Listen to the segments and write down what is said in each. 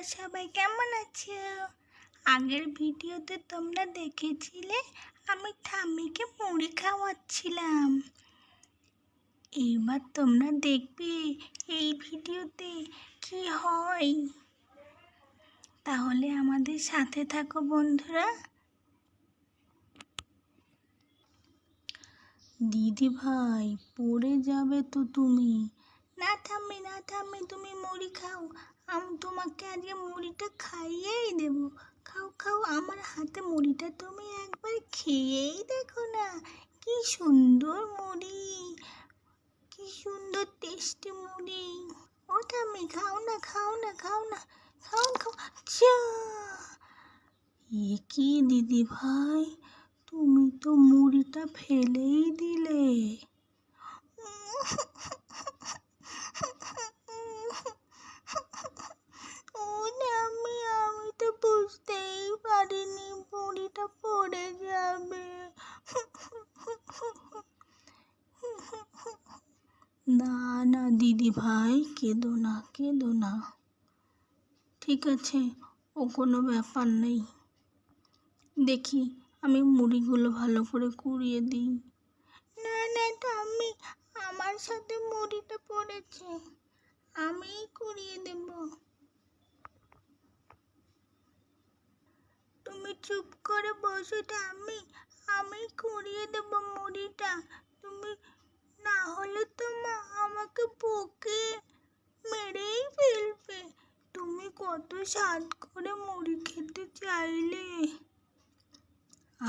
তোমরা সবাই কেমন আছো? আগের ভিডিওতে তোমরা দেখেছিলে, আমি ঠাম্মিকে মুড়ি খাওয়াচ্ছিলাম। এবার তোমরা দেখবে এই ভিডিওতে কি হয়। তাহলে আমাদের সাথে থাকো বন্ধুরা। দিদি ভাই পড়ে যাবে তো তুমি। না থাম্মি না থাম্মি তুমি খাও। আমি, তোমাকে আজকে মুড়িটা খাইয়েই দেব। খাও খাও, আমার হাতে মুড়িটা তুমি একবার খেয়েই দেখো না। কি সুন্দর মুড়ি। কি সুন্দর টেস্টি মুড়ি। ওটা আমি খাও না খাও না খাও না। খাও খাও আচ্ছা। এ কি দিদি ভাই, তুমি তো মুড়িটা ফেলেই দিলে ও আমি আমি তো বুঝতেই পারিনি মুড়িটা পড়ে যাবে না না দিদি ভাই, কেঁদো না কেঁদো না। ঠিক আছে, ও কোনো ব্যাপার নেই। দেখি, আমি মুড়িগুলো ভালো করে কুড়িয়ে দিই। না না, ঠাম্মি, আমার সাথে মুড়িটা পড়েছে। আমিই কুড়িয়ে দেব। তুমি চুপ করে বসো, ঠাম্মি। আমি কুড়িয়ে দেব মুড়িটা। তুমি না হলে তো মা আমাকে বকে মেরেই ফেলবে। তুমি কত স্বাদ করে মুড়ি খেতে চাইলে।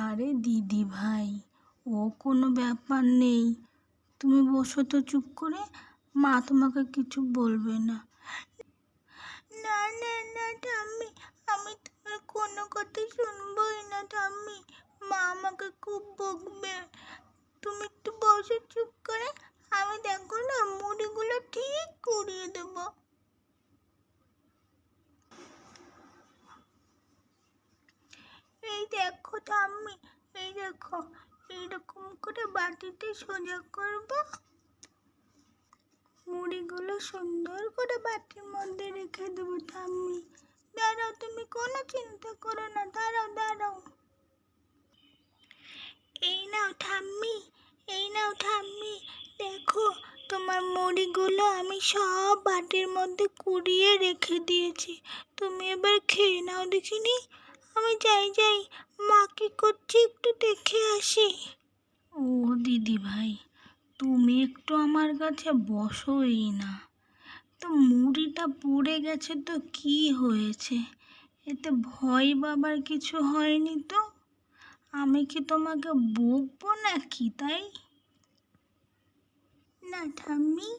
আরে দিদি ভাই, ও কোনো ব্যাপার নেই। তুমি বসো তো চুপ করে, মা তোমাকে কিছু বলবে না। না না না, ঠাম্মি, আমি তোমার কোনো কথা শুনবোই না, ঠাম্মি। মা আমাকে খুব বকবে। তুমি একটু বসো চুপ করে। আমি দেখো না, মুড়িগুলো ঠিক কুড়িয়ে দেবো। এই দেখো ঠাম্মি এই দেখো, এইরকম করে বাটিতে সোজা করব। মুড়িগুলো সুন্দর করে বাটির মধ্যে রেখে দেবো ঠাম্মি দাঁড়াও, তুমি কোনো চিন্তা করো না, দাঁড়াও দাঁড়াও। এই নাও ঠাম্মি, এই নাও ঠাম্মি। দেখো, তোমার মুড়িগুলো আমি সব বাটির মধ্যে কুড়িয়ে রেখে দিয়েছি। তুমি এবার খেয়ে নাও দেখিনি? আমি যাই যাই। মা কি করছে একটু দেখে আসি। ও দিদি ভাই, তুমি একটু আমার কাছে বসোই না। তো মুড়িটা পড়ে গেছে তো কি হয়েছে? এতে ভয় বাবার কিছু হয়নি তো? আমি কি তোমাকে বকবো নাকি তাই? না ঠাম্মি,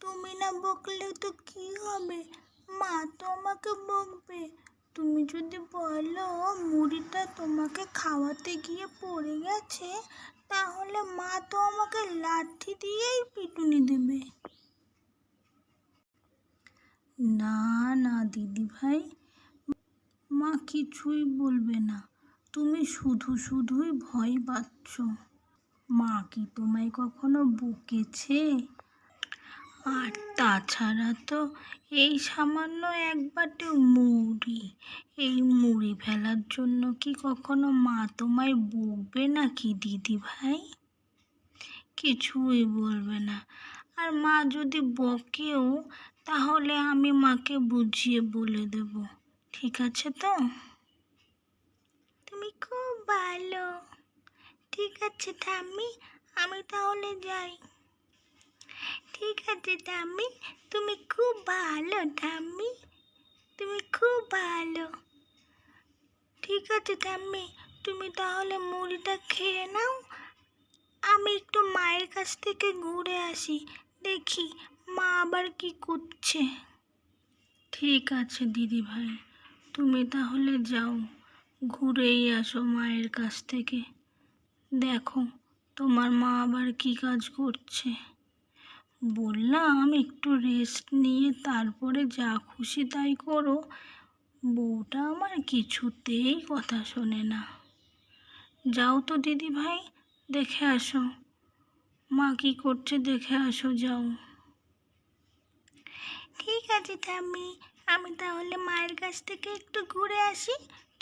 তুমি না বকলে তো কি হবে? মা তো আমাকে বকবে। তুমি যদি বলো মুড়িটা তোমাকে খাওয়াতে গিয়ে পড়ে গেছে, তাহলে মা তো আমাকে লাঠি দিয়েই পিটুনি দেবে। না না দিদি ভাই মা কিছুই বলবে না। তুমি শুধু শুধুই ভয় পাচ্ছ। মা কি তোমায় কখনো বকেছে? আর তাছাড়া তো এই সামান্য এক বাটি মুড়ি, এই মুড়ি ফেলার জন্য কি কখনো মা তোমায় বকবে নাকি, দিদি ভাই? কিছুই বলবে না। আর মা যদি বকেও, তাহলে আমি মাকে বুঝিয়ে বলে দেব। ঠিক আছে তো? খুব ভালো। ঠিক আছে, ঠাম্মি, আমি তাহলে যাই। ঠিক আছে, ঠাম্মি, তুমি খুব ভালো, ঠাম্মি, তুমি খুব ভালো। ঠিক আছে, ঠাম্মি, তুমি তাহলে মুড়িটা খেয়ে নাও। আমি একটু মায়ের কাছ থেকে ঘুরে আসি, দেখি মা আবার কি করছে। ঠিক আছে দিদি ভাই তুমি তাহলে যাও। ঘুরেই আসো মায়ের কাছ থেকে। দেখো, তোমার মা আবার কি কাজ করছে? বললাম, একটু রেস্ট নিয়ে তারপরে যা খুশি তাই করো। বউটা আমার কিছুতেই কথা শোনে না। যাও তো দিদি ভাই, দেখে আসো। মা কি করছে দেখে আসো, যাও। ঠিক আছে ঠাম্মি, আমি তাহলে মায়ের কাছ থেকে একটু ঘুরে আসি।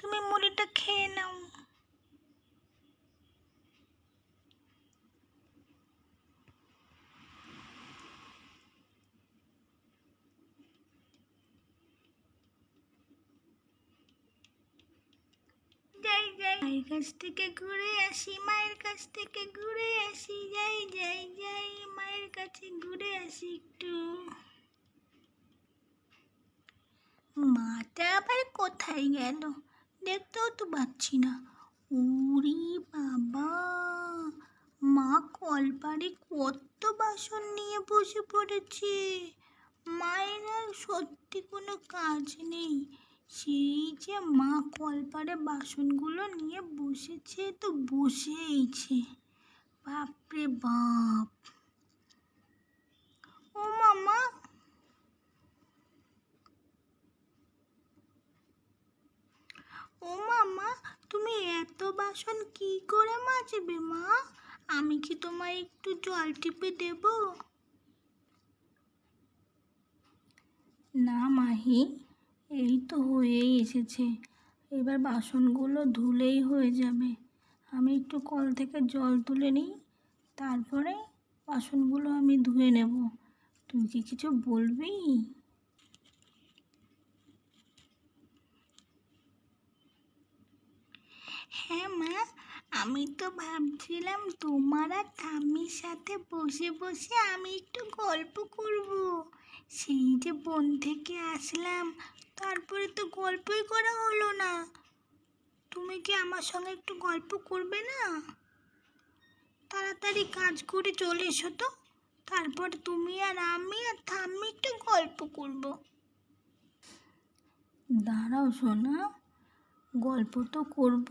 তুমি মুড়িটা খেয়ে নাও। মায়ের কাছ থেকে ঘুরে আসি, মায়ের কাছ থেকে ঘুরে আসি। যাই যাই যাই, মায়ের কাছে ঘুরে আসি একটু। মাটা আবার কোথায় গেল? দেখতেও তো পাচ্ছি না। উরি বাবা! মা কলপারে কত বাসন নিয়ে বসে পড়েছে। মায়ের আর সত্যি কোনো কাজ নেই। সেই যে মা কলপারে বাসনগুলো নিয়ে বসেছে, তো বসেইছে। বাপরে বাপ ও মামা ও মামা তুমি এত বাসন কি করে মাজবে, মা? আমি কি তোমায় একটু জল টিপে দেব? না, মাহি, এই তো হয়েই এসেছে। এবার বাসনগুলো ধুলেই হয়ে যাবে। আমি একটু কল থেকে জল তুলে নিই, তারপরে বাসনগুলো আমি ধুয়ে নেব। তুই কি কিছু বলবি? হ্যাঁ মা। আমি তো ভাবছিলাম তোমার আর ঠাম্মির সাথে বসে বসে আমি একটু গল্প করব। সেই যে বন থেকে আসলাম, তারপরে তো গল্পই করা হলো না। তুমি কি আমার সঙ্গে একটু গল্প করবে না? তাড়াতাড়ি কাজ করে চলে এসো তো। তারপর তুমি আর আমি আর ঠাম্মি একটু গল্প করব। দাঁড়াও সোনা। গল্প তো করব,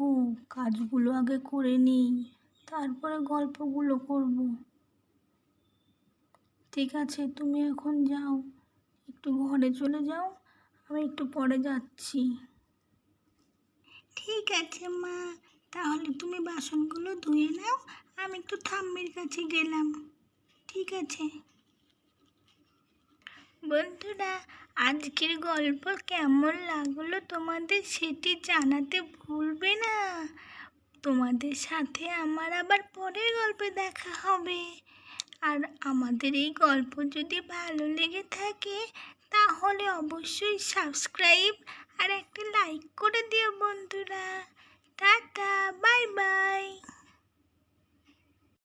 কাজগুলো আগে করে নিই, তারপরে গল্পগুলো করব। ঠিক আছে, তুমি এখন যাও, একটু ঘরে চলে যাও, আমি একটু পরে যাচ্ছি। ঠিক আছে, মা। তাহলে তুমি বাসনগুলো ধুয়ে নাও, আমি একটু ঠাম্মির কাছে গেলাম। ঠিক আছে। বন্ধুরা, আজকের গল্প কেমন লাগল তোমাদের সেটি জানাতে ভুলবে না। তোমাদের সাথে আমার আবার পরের গল্পে দেখা হবে। আর আমাদের এই গল্প যদি ভালো লেগে থাকে, তাহলে অবশ্যই সাবস্ক্রাইব আর একটা লাইক করে দিও বন্ধুরা। Ta-ta, bye bye.